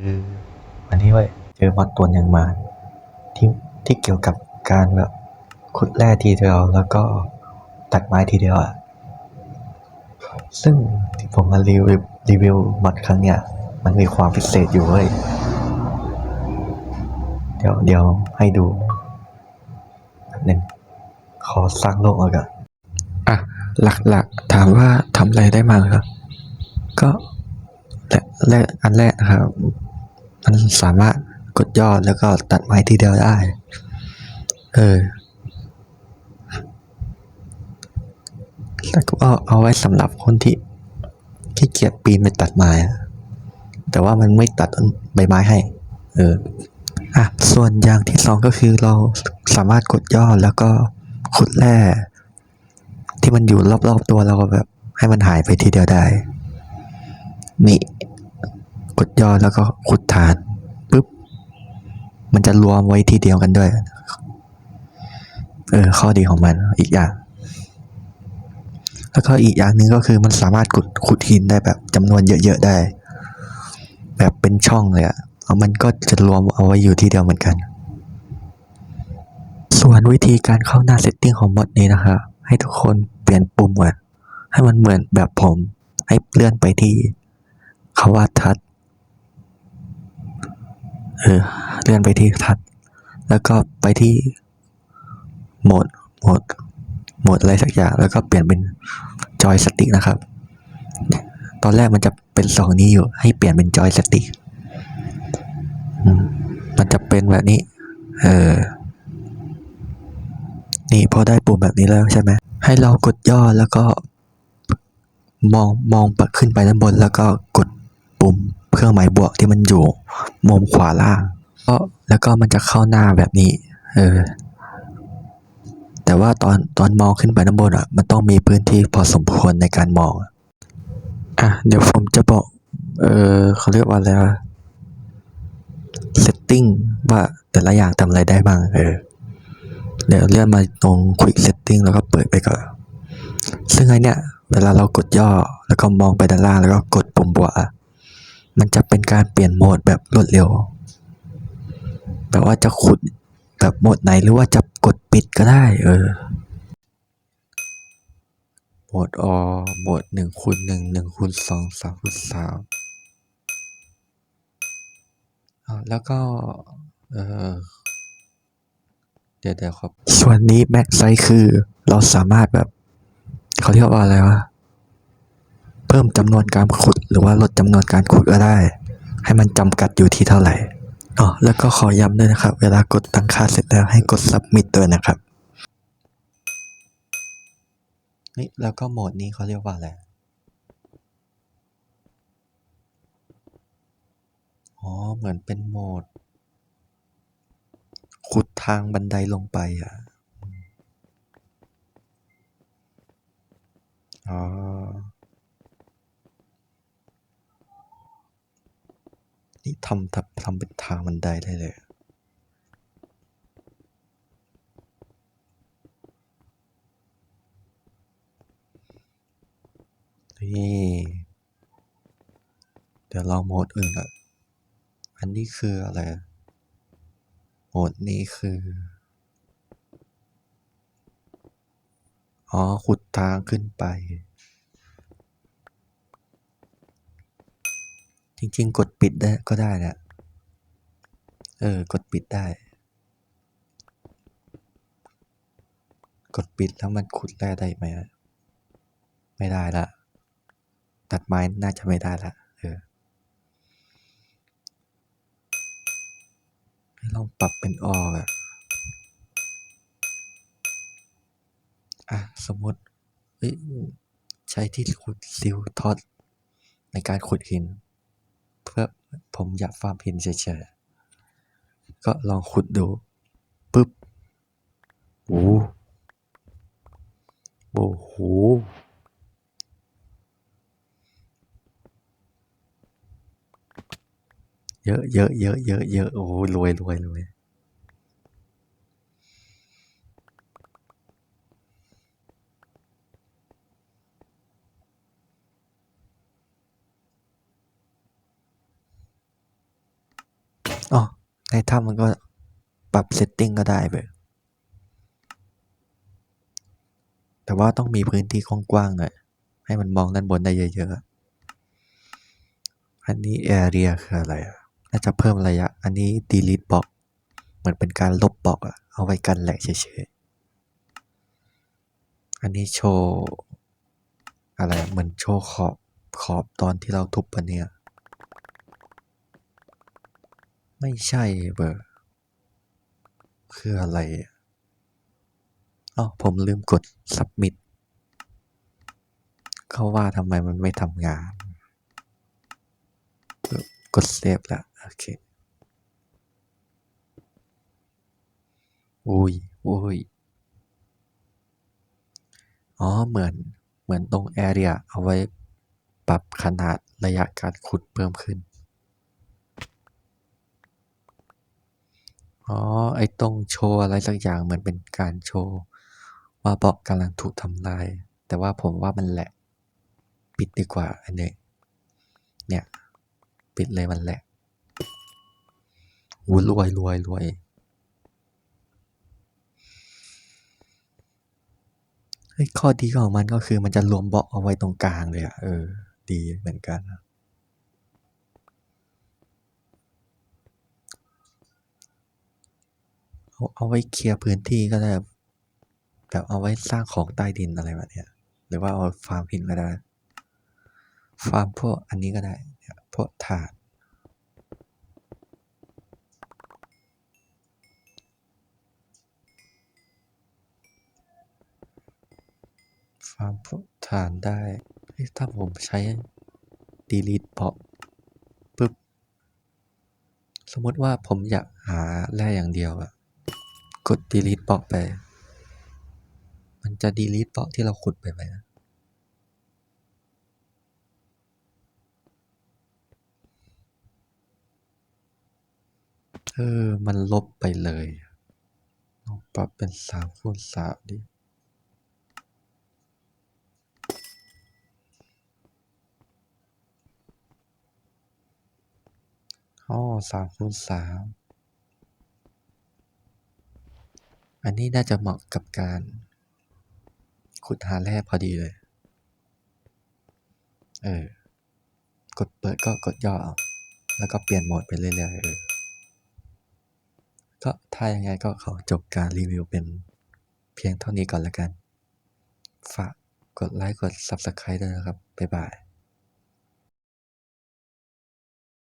คือวันนี้เว้ยเจอมอดตัวหนึ่งมาที่ที่เกี่ยวกับการแบบขุดแร่ทีเดียวแล้วก็ตัดไม้ทีเดียวอะซึ่งที่ผมมารีวิวรีวิวมอดครั้งเนี้ยมันมีความพิเศษอยู่เว้ยเดี๋ยวเดี๋ยวให้ดูหนึ่งขอสร้างโลกเอาก่อนอะหลักๆถามว่าทำอะไรได้บ้างครับก็ แรกแรกอันแรกนะครับ มันสามารถกดยอดแล้วก็ตัดไม้ทีเดียวได้ เออแล้วก็เอาเอาไว้สำหรับคนที่ขี้เกียจปีนไปตัดไม้ แต่ว่ามันไม่ตัดใบไม้ให้ เออ อะ ส่วนอย่างที่สองก็คือเราสามารถกดยอดแล้วก็ขุดแร่ที่มันอยู่รอบๆตัวเราแบบ ให้มันหายไปทีเดียวได้ นี่ กดย่อแล้วก็ขุดฐานปุ๊บมันจะรวมไว้ทีเดียวกันด้วย เออข้อดีของมันอีกอย่าง แล้วก็อีกอย่างหนึ่งก็คือมันสามารถขุดขุดหินได้แบบจำนวนเยอะๆได้ แบบเป็นช่องเลยอะแล้วมันก็จะรวมเอาไว้อยู่ที่เดียวเหมือนกัน ส่วนวิธีการเข้าหน้าเซตติ้งของมอดนี้นะครับให้ทุกคนเปลี่ยนปุ่มก่อนให้มันเหมือนแบบผม ให้เลื่อนไปที่คาว่าทัด เออเลื่อนไปที่ทัด แล้วก็ไปที่โหมดโหมดโหมดอะไรสักอย่าง แล้วก็เปลี่ยนเป็นจอยสติ๊กนะครับ ตอนแรกมันจะเป็นสองนี้อยู่ ให้เปลี่ยนเป็นจอยสติ๊กอืมมันจะเป็นแบบนี้ เออ นี่พอได้ปุ่มแบบนี้แล้วใช่ไหม ให้เรากดย่อแล้วก็ มองมองปัดขึ้นไปด้านบน แล้วก็กดปุ่มเครื่องหมายบวกที่มันอยู่ มุมขวาล่างก็แล้วก็มันจะเข้าหน้าแบบนี้ เออ แต่ว่าตอนตอนมองขึ้นไปด้านบนอะ มันต้องมีพื้นที่พอสมควรในการมอง อะ เดี๋ยวผมจะบอก เออเขาเรียกว่าอะไรวะ setting ว่าแต่ละอย่างทำอะไรได้บ้าง เออ เดี๋ยวเลื่อนมาตรง quick setting แล้วก็เปิดไปก่อน ซึ่งไอเนี้ยเวลาเรากดย่อแล้วก็มองไปด้านล่างแล้วก็กดปุ่มบวกอะ มันจะเป็นการเปลี่ยนโหมดแบบรวดเร็ว แบบว่าจะขุดแบบโหมดไหนหรือว่าจะกดปิดก็ได้ เออ โหมดอโหมดหนึ่งคูณหนึ่งหนึ่งคูณสองสามคูณสามอ่าแล้วก็ เออเดี๋ยวเดี๋ยวครับ ส่วนนี้แม็กไซคือเราสามารถแบบ เขาเรียกว่าอะไรวะ พิ่มจำนวนการขุด หรือว่าลดจำนวนการขุดก็ได้ ให้มันจำกัดอยู่ที่เท่าไหร่อ๋อแล้วก็ขอย้ำด้วยนะครับ เวลากดตั้งค่าเสร็จแล้วให้กด submit ด้วยนะครับนี่แล้วก็โหมดนี้เขาเรียกว่าอะไรอ๋อ เหมือนเป็นโหมด ขุดทางบันไดลงไปอะ อ๋อ นี่ทำทำทำเป็นทางบันไดได้เลย นี่ เดี๋ยวลองโหมดอื่นอะ อันนี้คืออะไร โหมดนี้คือ อ๋อ ขุดทางขึ้นไป จริง ๆ กดปิดได้ก็ได้นะ เออ กดปิดได้ กดปิดแล้วมันขุดแร่ได้ไหมไม่ได้ละ ตัดไม้น่าจะไม่ได้ละเออลองปรับเป็นออกอะอะ สมมติเอ้ยใช้ที่ขุดซิลท็อตในการขุดหิน เพื่อผมอยากความเห็นเฉยๆ ก็ลองขุดดูปึ๊บโอ้โอ้โหเยอะเยอะเยอะเยอะเยอะโอ้รวยรวยรวย อ๋อในถ้ำมันก็ปรับเซตติ้งก็ได้เบอแต่ว่าต้องมีพื้นที่กว้างๆหน่อยให้มันมองด้านบนได้เยอะๆ อันนี้ area คืออะไรน่าจะเพิ่มระยะ อันนี้ delete block เหมือนเป็นการลบบล็อกอะเอาไว้กันแหลกเฉยๆ อันนี้โชว์ อะไร เหมือนโชว์ขอบขอบตอนที่เราทุบปะเนี่ย ไม่ใช่เบอร์คืออะไรอ๋อผมลืมกด submit เขาว่าทำไมมันไม่ทำงาน กดเซฟแล้วโอเคอุ้ยอุ้ยอ๋อ เหมือน เหมือนตรง area เอาไว้ปรับขนาดระยะการขุดเพิ่มขึ้น อ๋อ ไอ้ตรงโชว์อะไรสักอย่างเหมือนเป็นการโชว์ ว่าบล็อกกำลังถูกทำลาย แต่ว่าผมว่ามันแหละ ปิดดีกว่าอันนี้เนี่ย ปิดเลยมันแหละอู้รวยรวยรวยข้อดีของมันก็คือมันจะรวมบล็อกเอาไว้ตรงกลางเลยอะเออ ดีเหมือนกันนะ เอาไว้เคลียร์พื้นที่ก็ได้แบบเอาไว้สร้างของใต้ดินอะไรแบบเนี้ยหรือว่าเอาฟาร์มหินก็ได้ ฟาร์มพวกอันนี้ก็ได้เนี่ยพวกถานฟาร์มพวกถานได้ถ้าผมใช้ delete เพาะปุ๊บ สมมติว่าผมอยากหาแร่อย่างเดียวอะ กด delete ปาะไป มันจะ delete ปาะที่เราขุดไปไหมนะเออ มันลบไปเลยลองปรับเป็นสามคูณสามดิอ๋อสามคูณสาม อันนี้น่าจะเหมาะกับการ ขุดหาแร่พอดีเลย เออ กดเปิดก็กดย่อเอาแล้วก็เปลี่ยนโหมดไปเรื่อยๆเออก็ถ้ายังไงก็ขอจบการรีวิวเป็นเพียงเท่านี้ก่อนแล้วกัน ฝากกดไลค์กด Subscribe ด้วยนะครับ บ๊ายบาย